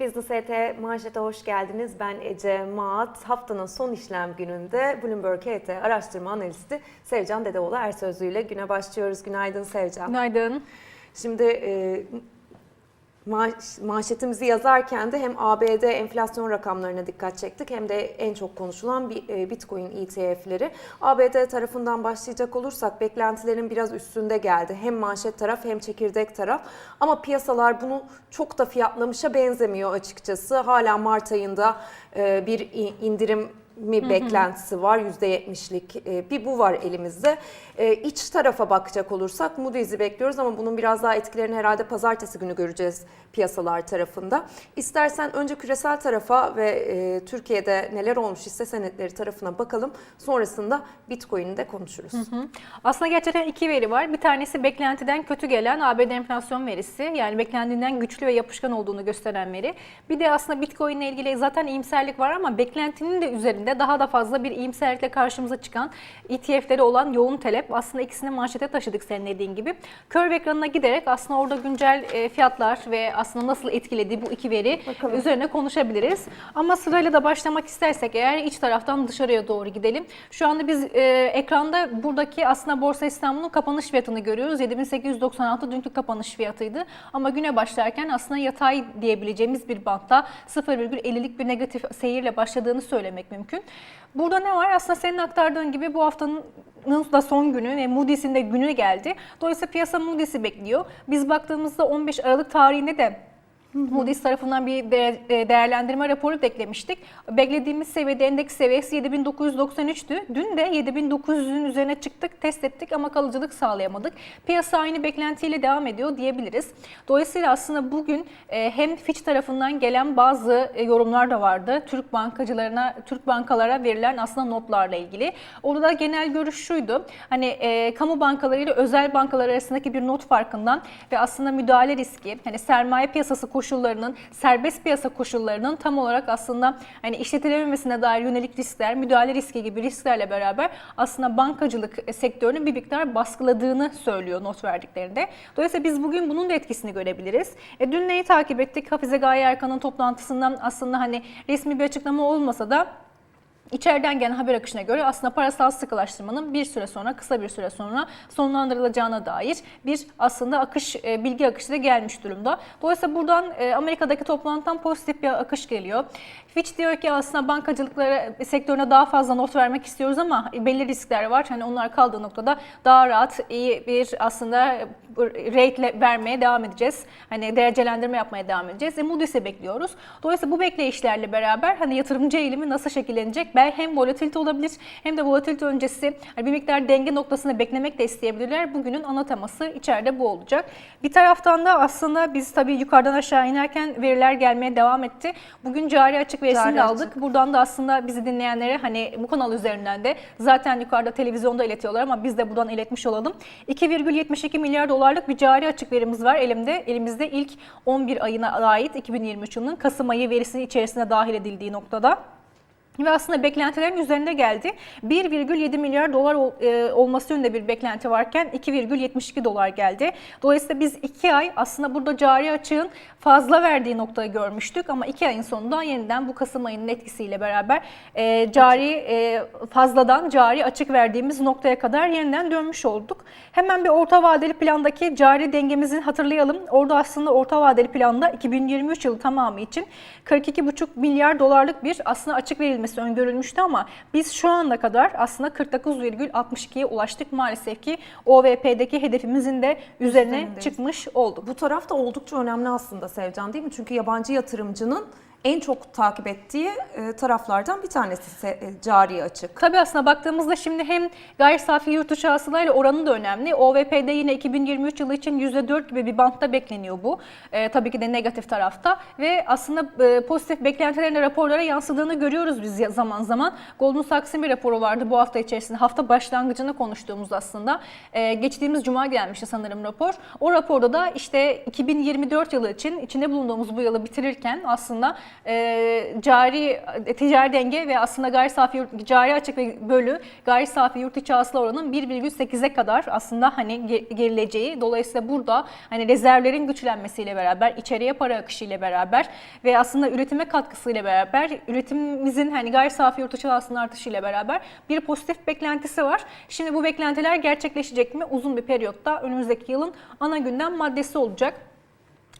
Business ET manşete hoş geldiniz. Ben Ece Maat. Haftanın son işlem gününde Bloomberg ET araştırma analisti Sevcan Dedeoğlu Ersözlü ile güne başlıyoruz. Günaydın Sevcan. Günaydın. Şimdi e, ma- manşetimizi yazarken de hem ABD enflasyon rakamlarına dikkat çektik hem de en çok konuşulan e, Bitcoin ETF'leri. ABD tarafından başlayacak olursak beklentilerin biraz üstünde geldi. Hem manşet taraf hem çekirdek taraf. Ama piyasalar bunu çok da fiyatlamışa benzemiyor açıkçası. Hala Mart ayında e, bir indirim mi beklentisi var %70'lik e, bir bu var elimizde. E, İç tarafa bakacak olursak Moody's'i bekliyoruz ama bunun biraz daha etkilerini herhalde pazartesi günü göreceğiz piyasalar tarafında. İstersen önce küresel tarafa ve e, Türkiye'de neler olmuş hisse senetleri tarafına bakalım. Sonrasında Bitcoin'i de konuşuruz. Aslında gerçekten iki veri var. Bir tanesi beklentiden kötü gelen ABD enflasyon verisi. Yani beklendiğinden güçlü ve yapışkan olduğunu gösteren veri. Bir de aslında Bitcoin ile ilgili zaten iyimserlik var ama beklentinin de üzerinde daha da fazla bir iyimserlikle karşımıza çıkan ETF'leri olan yoğun talep. Aslında ikisini manşete taşıdık senin dediğin gibi. Curve ekranına giderek aslında orada güncel e, fiyatlar ve aslında nasıl etkiledi bu iki veri Bakalım. üzerine konuşabiliriz. Ama sırayla da başlamak istersek eğer iç taraftan dışarıya doğru gidelim. Şu anda biz e, ekranda buradaki aslında Borsa İstanbul'un kapanış fiyatını görüyoruz. 7896 dünkü kapanış fiyatıydı. Ama güne başlarken aslında yatay diyebileceğimiz bir bantta 0,50'lik bir negatif seyirle başladığını söylemek mümkün. Burada ne var? Aslında senin aktardığın gibi bu haftanın da son günü ve Moody's'in de günü geldi. Dolayısıyla piyasa Moody's'i bekliyor. Biz baktığımızda 15 Aralık tarihinde de Moody's tarafından bir e, değerlendirme raporu beklemiştik. Beklediğimiz seviyede endeks seviyesi 7993'tü. Dün de 7900'ün üzerine çıktık, test ettik ama kalıcılık sağlayamadık. Piyasa aynı beklentiyle devam ediyor diyebiliriz. Dolayısıyla aslında bugün e, hem Fitch tarafından gelen bazı e, yorumlar da vardı. Türk bankacılarına, Türk bankalara verilen aslında notlarla ilgili. Orada da genel görüş şuydu. Hani e, kamu bankaları ile özel bankalar arasındaki bir not farkından ve aslında müdahale riski, hani sermaye piyasası koşullarının, serbest piyasa koşullarının tam olarak aslında hani işletilememesine dair yönelik riskler, müdahale riski gibi risklerle beraber aslında bankacılık sektörünün bir miktar baskıladığını söylüyor not verdiklerinde. Dolayısıyla biz bugün bunun da etkisini görebiliriz. E, dün neyi takip ettik? Hafize Gaye Erkan'ın toplantısından aslında hani resmi bir açıklama olmasa da İçeriden gelen haber akışına göre aslında parasal sıkılaştırmanın bir süre sonra, kısa bir süre sonra sonlandırılacağına dair bir aslında akış, e, bilgi akışı da gelmiş durumda. Dolayısıyla buradan e, Amerika'daki toplantıdan pozitif bir akış geliyor. Fitch diyor ki aslında bankacılıkları sektörüne daha fazla not vermek istiyoruz ama belli riskler var. Hani onlar kaldığı noktada daha rahat, iyi bir aslında rate vermeye devam edeceğiz. Hani derecelendirme yapmaya devam edeceğiz. E, Moody's'i bekliyoruz. Dolayısıyla bu bekleyişlerle beraber hani yatırımcı eğilimi nasıl şekillenecek? Belki hem volatilite olabilir hem de volatilite öncesi hani bir miktar denge noktasında beklemek de isteyebilirler. Bugünün ana teması içeride bu olacak. Bir taraftan da aslında biz tabii yukarıdan aşağı inerken veriler gelmeye devam etti. Bugün cari açık verisini De açık. aldık. Buradan da aslında bizi dinleyenlere hani bu kanal üzerinden de zaten yukarıda televizyonda iletiyorlar ama biz de buradan iletmiş olalım. 2,72 milyar dolarlık bir cari açık verimiz var elimde. Elimizde ilk 11 ayına ait 2023 yılının Kasım ayı verisinin içerisine dahil edildiği noktada. Ve aslında beklentilerin üzerinde geldi. 1,7 milyar dolar ol- e, olması yönünde bir beklenti varken 2,72 dolar geldi. Dolayısıyla biz 2 ay aslında burada cari açığın fazla verdiği noktayı görmüştük ama 2 ayın sonunda yeniden bu Kasım ayının etkisiyle beraber e, cari e, fazladan cari açık verdiğimiz noktaya kadar yeniden dönmüş olduk. Hemen bir orta vadeli plandaki cari dengemizi hatırlayalım. Orada aslında orta vadeli planda 2023 yılı tamamı için 42,5 milyar dolarlık bir aslında açık verilmesi öngörülmüştü ama biz şu ana kadar aslında 49,62'ye ulaştık. Maalesef ki OVP'deki hedefimizin de üzerine Üzerindeyiz. çıkmış olduk. Bu taraf da oldukça önemli aslında Sevcan değil mi? Çünkü yabancı yatırımcının en çok takip ettiği e, taraflardan bir tanesi e, cari açık. Tabii aslında baktığımızda şimdi hem gayri safi yurt dışı hasılayla oranı da önemli. OVP'de yine 2023 yılı için %4 gibi bir bantta bekleniyor bu. Ee, tabii ki de negatif tarafta ve aslında e, pozitif beklentilerin raporlara yansıdığını görüyoruz biz zaman zaman. Goldman Sachs'ın bir raporu vardı bu hafta içerisinde. Hafta başlangıcını konuştuğumuz aslında. Ee, geçtiğimiz cuma gelmişti sanırım rapor. O raporda da işte 2024 yılı için içinde bulunduğumuz bu yılı bitirirken aslında e, cari ticari denge ve aslında gayri safi yurt, cari açık ve bölü gayri safi yurt içi hasıla oranının 1,8'e kadar aslında hani ge- gerileceği. Dolayısıyla burada hani rezervlerin güçlenmesiyle beraber, içeriye para akışıyla beraber ve aslında üretime katkısıyla beraber, üretimimizin hani gayri safi yurt içi hasılanın artışıyla beraber bir pozitif beklentisi var. Şimdi bu beklentiler gerçekleşecek mi? Uzun bir periyotta önümüzdeki yılın ana gündem maddesi olacak.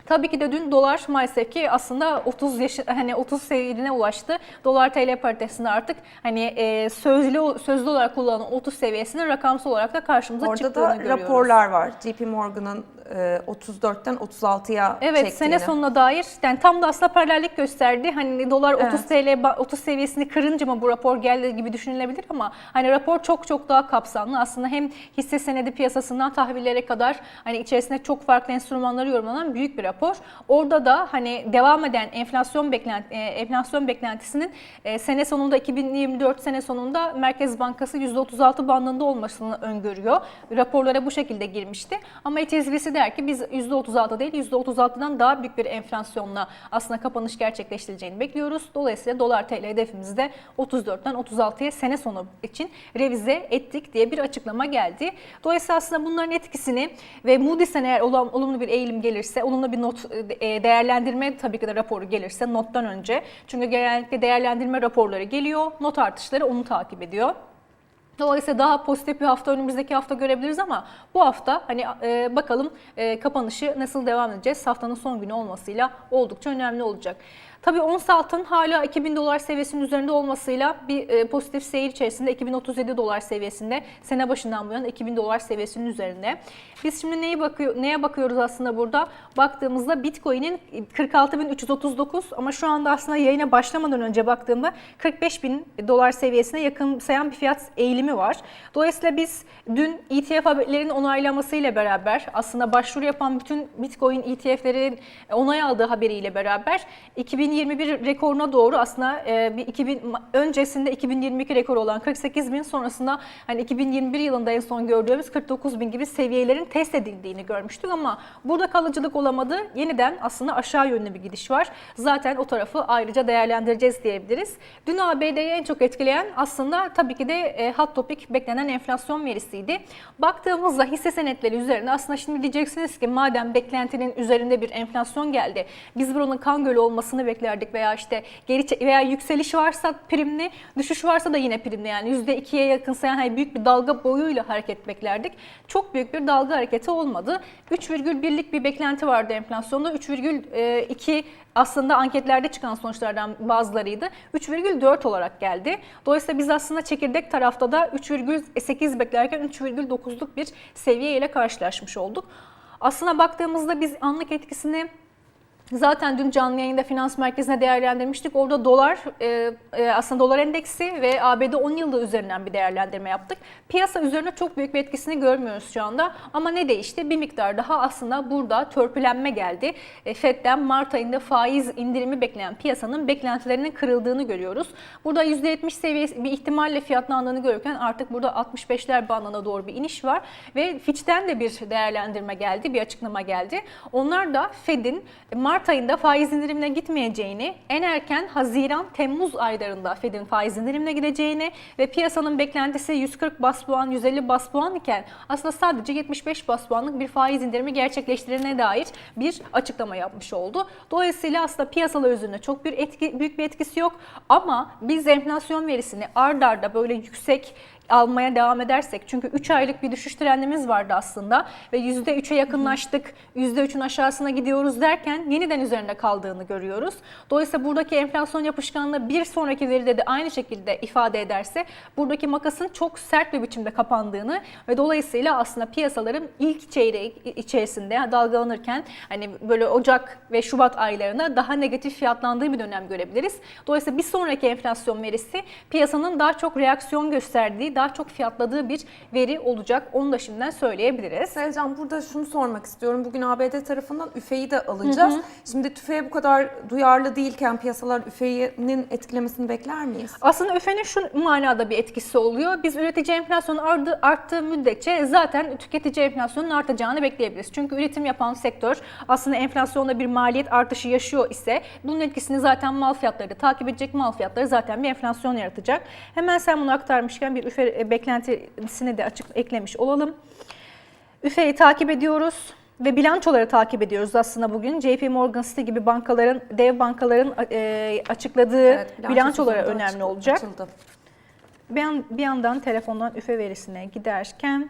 Tabii ki de dün dolar maalesef ki aslında 30 yaş hani 30 seviyesine ulaştı. Dolar TL paritesinde artık hani e, sözlü sözlü olarak kullanılan 30 seviyesinin rakamsal olarak da karşımıza Orada çıktığını da görüyoruz. raporlar var. JP Morgan'ın 34'ten 36'ya Evet çektiğini. sene sonuna dair yani tam da aslında paralellik gösterdi. Hani dolar 30 Evet. TL ba- 30 seviyesini kırınca mı bu rapor geldi gibi düşünülebilir ama hani rapor çok çok daha kapsamlı. Aslında hem hisse senedi piyasasından tahvillere kadar hani içerisinde çok farklı enstrümanları yorumlanan büyük bir rapor. Orada da hani devam eden enflasyon beklenti e, enflasyon beklentisinin e, sene sonunda 2024 sene sonunda Merkez Bankası %36 bandında olmasını öngörüyor. Raporlara bu şekilde girmişti. Ama HSBC der ki biz %36 değil %36'dan daha büyük bir enflasyonla aslında kapanış gerçekleştirileceğini bekliyoruz. Dolayısıyla dolar TL hedefimizi de 34'ten 36'ya sene sonu için revize ettik diye bir açıklama geldi. Dolayısıyla aslında bunların etkisini ve Moody's'ten eğer olumlu bir eğilim gelirse, olumlu bir not e, değerlendirme tabii ki de raporu gelirse nottan önce. Çünkü genellikle değerlendirme raporları geliyor, not artışları onu takip ediyor. Dolayısıyla daha pozitif bir hafta önümüzdeki hafta görebiliriz ama bu hafta hani e, bakalım e, kapanışı nasıl devam edeceğiz. Haftanın son günü olmasıyla oldukça önemli olacak. Tabii ons altın hala 2000 dolar seviyesinin üzerinde olmasıyla bir e, pozitif seyir içerisinde 2037 dolar seviyesinde sene başından bu yana 2000 dolar seviyesinin üzerinde. Biz şimdi neyi bakıyor neye bakıyoruz aslında burada? Baktığımızda Bitcoin'in 46339 ama şu anda aslında yayına başlamadan önce baktığımda 45000 dolar seviyesine yakınsayan bir fiyat eğilimi var. Dolayısıyla biz dün ETF haberlerin onaylamasıyla beraber aslında başvuru yapan bütün Bitcoin ETF'lerin onay aldığı haberiyle beraber 2021 rekoruna doğru aslında e, bir 2000 öncesinde 2022 rekoru olan 48 bin sonrasında hani 2021 yılında en son gördüğümüz 49 bin gibi seviyelerin test edildiğini görmüştük ama burada kalıcılık olamadı. Yeniden aslında aşağı yönlü bir gidiş var. Zaten o tarafı ayrıca değerlendireceğiz diyebiliriz. Dün ABD'yi en çok etkileyen aslında tabii ki de e, hot topic beklenen enflasyon verisiydi. Baktığımızda hisse senetleri üzerine aslında şimdi diyeceksiniz ki madem beklentinin üzerinde bir enflasyon geldi. Biz buranın kan gölü olmasını beklerdik veya işte geri veya yükseliş varsa primli, düşüş varsa da yine primli yani %2'ye yakınsayan hani büyük bir dalga boyuyla hareket beklerdik. Çok büyük bir dalga hareketi olmadı. 3,1'lik bir beklenti vardı enflasyonda. 3,2 aslında anketlerde çıkan sonuçlardan bazılarıydı. 3,4 olarak geldi. Dolayısıyla biz aslında çekirdek tarafta da 3,8 beklerken 3,9'luk bir seviye ile karşılaşmış olduk. Aslına baktığımızda biz anlık etkisini Zaten dün canlı yayında finans merkezine değerlendirmiştik. Orada dolar e, e, aslında dolar endeksi ve ABD 10 yılda üzerinden bir değerlendirme yaptık. Piyasa üzerine çok büyük bir etkisini görmüyoruz şu anda. Ama ne değişti? Bir miktar daha aslında burada törpülenme geldi. E, Fed'den Mart ayında faiz indirimi bekleyen piyasanın beklentilerinin kırıldığını görüyoruz. Burada %70 seviyesi bir ihtimalle fiyatlandığını görürken artık burada 65'ler bandına doğru bir iniş var ve Fitch'ten de bir değerlendirme geldi, bir açıklama geldi. Onlar da Fed'in Mart ayında faiz indirimine gitmeyeceğini, en erken Haziran-Temmuz aylarında Fed'in faiz indirimine gideceğini ve piyasanın beklentisi 140 bas puan, 150 bas puan iken aslında sadece 75 bas puanlık bir faiz indirimi gerçekleştirene dair bir açıklama yapmış oldu. Dolayısıyla aslında piyasalar üzerinde çok bir etki, büyük bir etkisi yok ama biz enflasyon verisini ard arda böyle yüksek almaya devam edersek çünkü 3 aylık bir düşüş trendimiz vardı aslında ve %3'e yakınlaştık, %3'ün aşağısına gidiyoruz derken yeniden üzerinde kaldığını görüyoruz. Dolayısıyla buradaki enflasyon yapışkanlığı bir sonraki veride de aynı şekilde ifade ederse buradaki makasın çok sert bir biçimde kapandığını ve dolayısıyla aslında piyasaların ilk çeyreği içerisinde dalgalanırken hani böyle Ocak ve Şubat aylarında daha negatif fiyatlandığı bir dönem görebiliriz. Dolayısıyla bir sonraki enflasyon verisi piyasanın daha çok reaksiyon gösterdiği, daha çok fiyatladığı bir veri olacak. Onu da şimdiden söyleyebiliriz. Selcan burada şunu sormak istiyorum. Bugün ABD tarafından üfeyi de alacağız. Şimdi tüfeğe bu kadar duyarlı değilken piyasalar üfeğinin etkilemesini bekler miyiz? Aslında üfenin şu manada bir etkisi oluyor. Biz üretici enflasyonu ardı, arttığı müddetçe zaten tüketici enflasyonun artacağını bekleyebiliriz. Çünkü üretim yapan sektör aslında enflasyonda bir maliyet artışı yaşıyor ise bunun etkisini zaten mal fiyatları da takip edecek. Mal fiyatları zaten bir enflasyon yaratacak. Hemen sen bunu aktarmışken bir üfe e, beklentisini de açık eklemiş olalım. Üfe'yi takip ediyoruz ve bilançoları takip ediyoruz aslında bugün. JP Morgan City gibi bankaların, dev bankaların e, açıkladığı bilanço bilançolara önemli açıldı- olacak. açıldı. Bir, yan- bir yandan telefondan üfe verisine giderken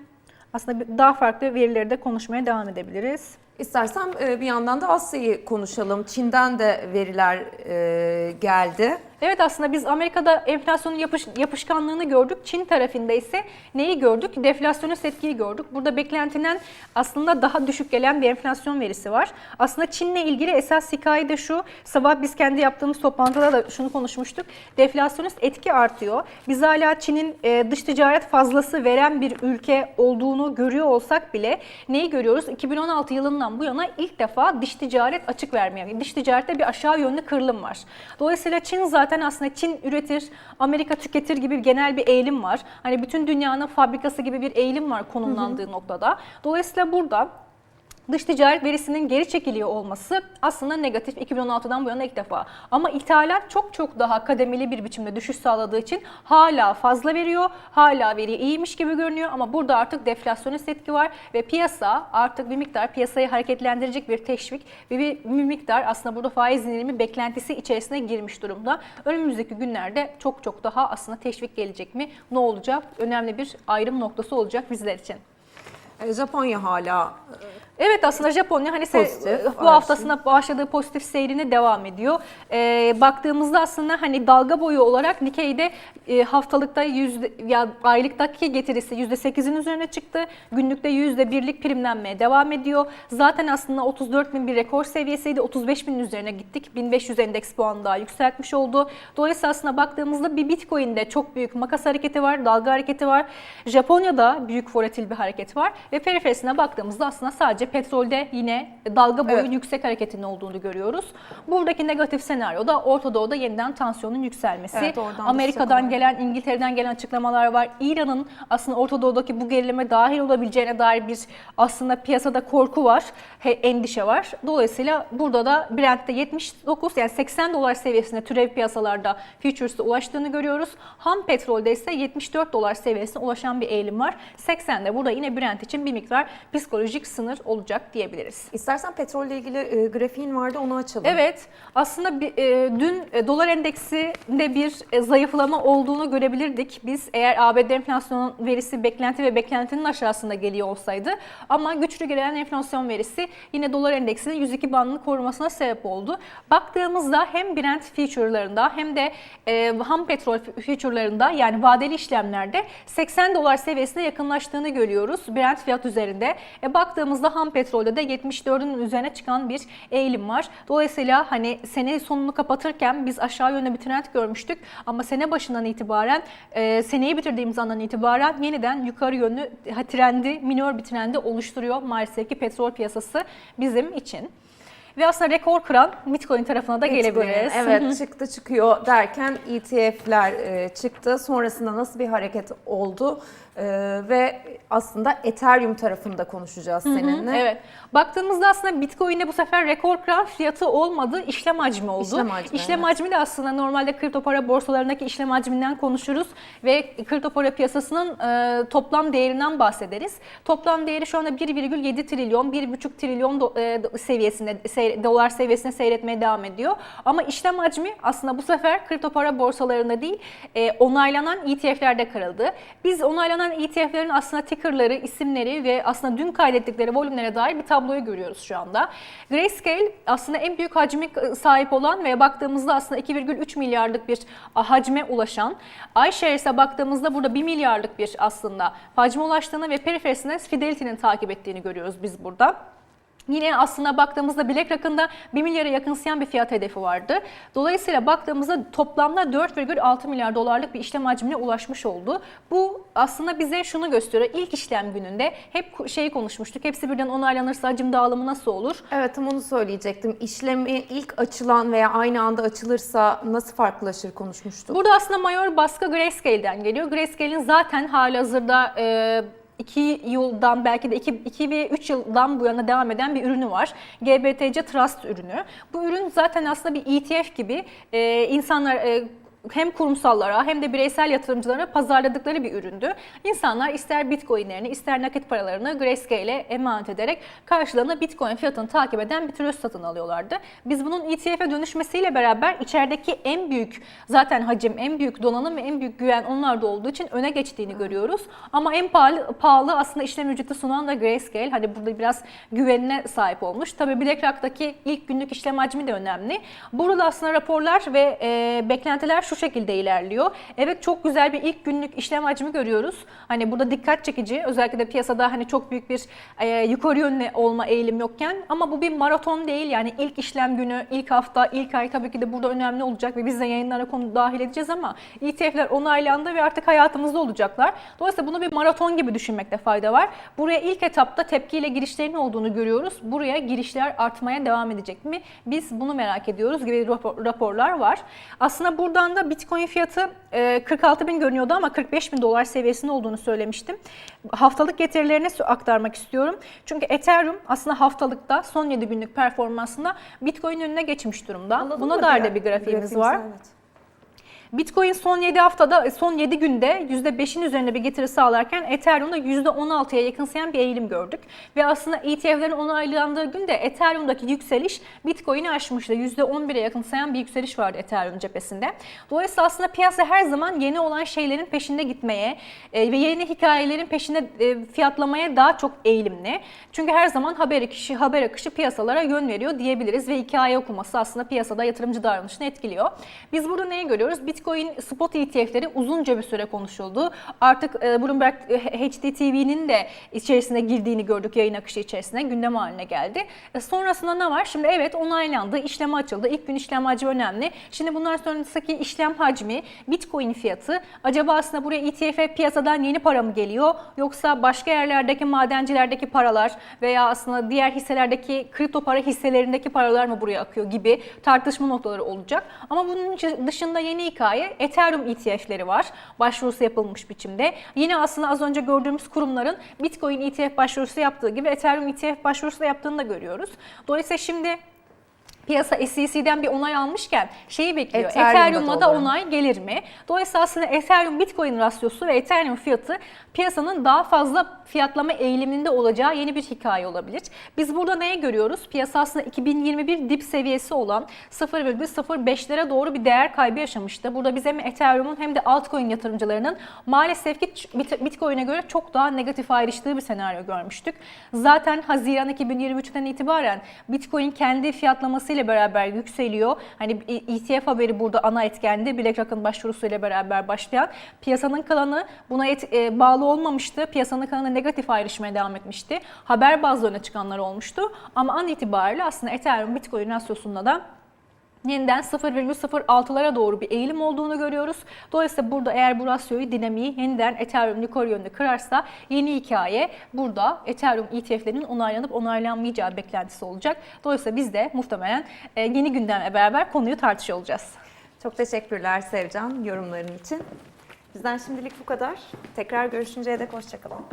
aslında daha farklı verileri de konuşmaya devam edebiliriz. İstersen e, bir yandan da Asya'yı konuşalım. Çin'den de veriler geldi. Evet aslında biz Amerika'da enflasyonun yapış, yapışkanlığını gördük. Çin tarafında ise neyi gördük? Deflasyonist etkiyi gördük. Burada beklentinen aslında daha düşük gelen bir enflasyon verisi var. Aslında Çin'le ilgili esas hikaye de şu. Sabah biz kendi yaptığımız toplantıda da şunu konuşmuştuk. Deflasyonist etki artıyor. Biz hala Çin'in e, dış ticaret fazlası veren bir ülke olduğunu görüyor olsak bile neyi görüyoruz? 2016 yılından bu yana ilk defa dış ticaret açık vermeye. Dış ticarette bir aşağı yönlü kırılım var. Dolayısıyla Çin zaten aslında Çin üretir, Amerika tüketir gibi genel bir eğilim var. Hani bütün dünyanın fabrikası gibi bir eğilim var konumlandığı noktada. Dolayısıyla burada dış ticaret verisinin geri çekiliyor olması aslında negatif 2016'dan bu yana ilk defa. Ama ithalat çok çok daha kademeli bir biçimde düşüş sağladığı için hala fazla veriyor. Hala veri iyiymiş gibi görünüyor ama burada artık deflasyonist etki var ve piyasa artık bir miktar piyasayı hareketlendirecek bir teşvik ve bir, miktar aslında burada faiz indirimi beklentisi içerisine girmiş durumda. Önümüzdeki günlerde çok çok daha aslında teşvik gelecek mi? Ne olacak? Önemli bir ayrım noktası olacak bizler için. E, Japonya hala Evet aslında Japonya hani Pozitif, bu haftasında başladığı pozitif seyrine devam ediyor. Ee, baktığımızda aslında hani dalga boyu olarak Nikkei'de e, haftalıkta yüzde ya aylıktaki getirisi %8'in üzerine çıktı. Günlükte %1'lik primlenmeye devam ediyor. Zaten aslında 34 bin bir rekor seviyesiydi. 35 binin üzerine gittik. 1500 endeks puanı daha yükseltmiş oldu. Dolayısıyla aslında baktığımızda bir Bitcoin'de çok büyük makas hareketi var, dalga hareketi var. Japonya'da büyük volatil bir hareket var ve periferisine baktığımızda aslında sadece petrolde yine dalga boyu Evet. yüksek hareketinin olduğunu görüyoruz. Buradaki negatif senaryoda Orta Doğu'da yeniden tansiyonun yükselmesi. Evet, Amerika'dan gelen, İngiltere'den gelen açıklamalar var. İran'ın aslında Orta Doğu'daki bu gerilime dahil olabileceğine dair bir aslında piyasada korku var, endişe var. Dolayısıyla burada da Brent'te 79 yani 80 dolar seviyesine türev piyasalarda futures'te ulaştığını görüyoruz. Ham petrolde ise 74 dolar seviyesine ulaşan bir eğilim var. 80'de burada yine Brent için bir miktar psikolojik sınır olacak diyebiliriz. İstersen petrolle ilgili e, grafiğin vardı onu açalım. Evet, aslında bir, e, dün e, dolar endeksinde bir e, zayıflama olduğunu görebilirdik. Biz eğer ABD enflasyon verisi beklenti ve beklentinin aşağısında geliyor olsaydı ama güçlü gelen enflasyon verisi yine dolar endeksinin 102 bandını korumasına sebep oldu. Baktığımızda hem Brent future'larında hem de e, ham petrol future'larında yani vadeli işlemlerde 80 dolar seviyesine yakınlaştığını görüyoruz Brent fiyat üzerinde. E, baktığımızda ham petrolde de 74'ün üzerine çıkan bir eğilim var. Dolayısıyla hani sene sonunu kapatırken biz aşağı yönlü bir trend görmüştük ama sene başından itibaren e, seneyi bitirdiğimiz andan itibaren yeniden yukarı yönlü ha, trendi, minor bir trendi oluşturuyor maalesef ki petrol piyasası bizim için. Ve aslında rekor kıran Bitcoin tarafına da gelebiliriz. Bitcoin, Evet çıktı çıkıyor derken ETF'ler e, çıktı. Sonrasında nasıl bir hareket oldu? E, ve aslında Ethereum tarafında konuşacağız seninle. Evet. Baktığımızda aslında Bitcoin'de bu sefer rekor kıran fiyatı olmadı, işlem hacmi oldu. İşlem hacmi, İşlem evet. hacmi de aslında normalde kripto para borsalarındaki işlem hacminden konuşuruz ve kripto para piyasasının e, toplam değerinden bahsederiz. Toplam değeri şu anda 1,7 trilyon, 1,5 trilyon do, e, seviyesinde seyre- dolar seviyesinde seyretmeye devam ediyor. Ama işlem hacmi aslında bu sefer kripto para borsalarında değil, e, onaylanan ETF'lerde kırıldı. Biz onaylanan ETF'lerin aslında tickerları, isimleri ve aslında dün kaydettikleri volümlere dair bir tabloyu görüyoruz şu anda. Grayscale aslında en büyük hacmi sahip olan ve baktığımızda aslında 2,3 milyarlık bir hacme ulaşan. iShares'e baktığımızda burada 1 milyarlık bir aslında hacme ulaştığını ve periferisine Fidelity'nin takip ettiğini görüyoruz biz burada. Yine aslında baktığımızda BlackRock'ın 1 milyara yakınsayan bir fiyat hedefi vardı. Dolayısıyla baktığımızda toplamda 4,6 milyar dolarlık bir işlem hacmine ulaşmış oldu. Bu aslında bize şunu gösteriyor. İlk işlem gününde hep şeyi konuşmuştuk. Hepsi birden onaylanırsa hacim dağılımı nasıl olur? Evet tam onu söyleyecektim. İşlemi ilk açılan veya aynı anda açılırsa nasıl farklılaşır konuşmuştuk. Burada aslında mayor baskı Grayscale'den geliyor. Grayscale'in zaten halihazırda e, 2 yıldan belki de 2, ve 3 yıldan bu yana devam eden bir ürünü var. GBTC Trust ürünü. Bu ürün zaten aslında bir ETF gibi e, insanlar e, hem kurumsallara hem de bireysel yatırımcılara pazarladıkları bir üründü. İnsanlar ister bitcoinlerini ister nakit paralarını Grayscale'e emanet ederek karşılığında bitcoin fiyatını takip eden bir trust satın alıyorlardı. Biz bunun ETF'e dönüşmesiyle beraber içerideki en büyük zaten hacim, en büyük donanım ve en büyük güven onlarda olduğu için öne geçtiğini görüyoruz. Ama en pahalı, pahalı aslında işlem ücreti sunan da Grayscale. Hani burada biraz güvenine sahip olmuş. Tabii BlackRock'taki ilk günlük işlem hacmi de önemli. Burada aslında raporlar ve e, beklentiler şu şekilde ilerliyor. Evet çok güzel bir ilk günlük işlem hacmi görüyoruz. Hani burada dikkat çekici. Özellikle de piyasada hani çok büyük bir e, yukarı yönlü olma eğilim yokken ama bu bir maraton değil. Yani ilk işlem günü, ilk hafta, ilk ay tabii ki de burada önemli olacak ve biz de yayınlara konu dahil edeceğiz ama ETF'ler onaylandı ve artık hayatımızda olacaklar. Dolayısıyla bunu bir maraton gibi düşünmekte fayda var. Buraya ilk etapta tepkiyle girişlerin olduğunu görüyoruz. Buraya girişler artmaya devam edecek mi? Biz bunu merak ediyoruz gibi rapor- raporlar var. Aslında buradan da Bitcoin fiyatı e, 46 bin görünüyordu ama 45 bin dolar seviyesinde olduğunu söylemiştim. Haftalık getirilerini aktarmak istiyorum. Çünkü Ethereum aslında haftalıkta son 7 günlük performansında Bitcoin önüne geçmiş durumda. Anladın Buna dair de bir grafiğimiz grafiğimiz, var. evet. Bitcoin son 7 haftada, son 7 günde %5'in üzerinde bir getiri sağlarken Ethereum'da %16'ya yakınsayan bir eğilim gördük. Ve aslında ETF'lerin onaylandığı günde Ethereum'daki yükseliş Bitcoin'i aşmıştı. %11'e yakınsayan bir yükseliş vardı Ethereum cephesinde. Dolayısıyla aslında piyasa her zaman yeni olan şeylerin peşinde gitmeye e, ve yeni hikayelerin peşinde e, fiyatlamaya daha çok eğilimli. Çünkü her zaman haber akışı, haber akışı piyasalara yön veriyor diyebiliriz ve hikaye okuması aslında piyasada yatırımcı davranışını etkiliyor. Biz burada neyi görüyoruz? Bitcoin spot ETF'leri uzunca bir süre konuşuldu. Artık e, Bloomberg e, HDTV'nin de içerisine girdiğini gördük yayın akışı içerisine gündem haline geldi. E, sonrasında ne var? Şimdi evet onaylandı, işleme açıldı. İlk gün işlem hacmi önemli. Şimdi bundan sonraki işlem hacmi, Bitcoin fiyatı acaba aslında buraya ETF piyasadan yeni para mı geliyor yoksa başka yerlerdeki madencilerdeki paralar veya aslında diğer hisselerdeki kripto para hisselerindeki paralar mı buraya akıyor gibi tartışma noktaları olacak. Ama bunun dışında yeni hikaye Ethereum ETF'leri var. Başvurusu yapılmış biçimde. Yine aslında az önce gördüğümüz kurumların Bitcoin ETF başvurusu yaptığı gibi Ethereum ETF başvurusu da yaptığını da görüyoruz. Dolayısıyla şimdi piyasa SEC'den bir onay almışken şeyi bekliyor. Ethereum'da Ethereum'a da onay gelir mi? Dolayısıyla aslında Ethereum Bitcoin rasyosu ve Ethereum fiyatı piyasanın daha fazla fiyatlama eğiliminde olacağı yeni bir hikaye olabilir. Biz burada neye görüyoruz? Piyasa aslında 2021 dip seviyesi olan 0,05'lere doğru bir değer kaybı yaşamıştı. Burada biz hem Ethereum'un hem de altcoin yatırımcılarının maalesef ki Bit- Bitcoin'e göre çok daha negatif ayrıştığı bir senaryo görmüştük. Zaten Haziran 2023'ten itibaren Bitcoin kendi fiyatlamasıyla beraber yükseliyor. Hani ETF haberi burada ana etkendi. BlackRock'ın başvurusuyla beraber başlayan. Piyasanın kalanı buna et- e, bağlı olmamıştı. Piyasanın kalanı negatif ayrışmaya devam etmişti. Haber bazlı öne çıkanlar olmuştu. Ama an itibariyle aslında Ethereum Bitcoin rasyosunda da yeniden 0,06'lara doğru bir eğilim olduğunu görüyoruz. Dolayısıyla burada eğer bu rasyoyu dinamiği yeniden Ethereum yukarı yönde kırarsa yeni hikaye burada Ethereum ETF'lerinin onaylanıp onaylanmayacağı beklentisi olacak. Dolayısıyla biz de muhtemelen e, yeni gündemle beraber konuyu tartışıyor olacağız. Çok teşekkürler Sevcan yorumların için. Bizden şimdilik bu kadar. Tekrar görüşünceye dek hoşçakalın.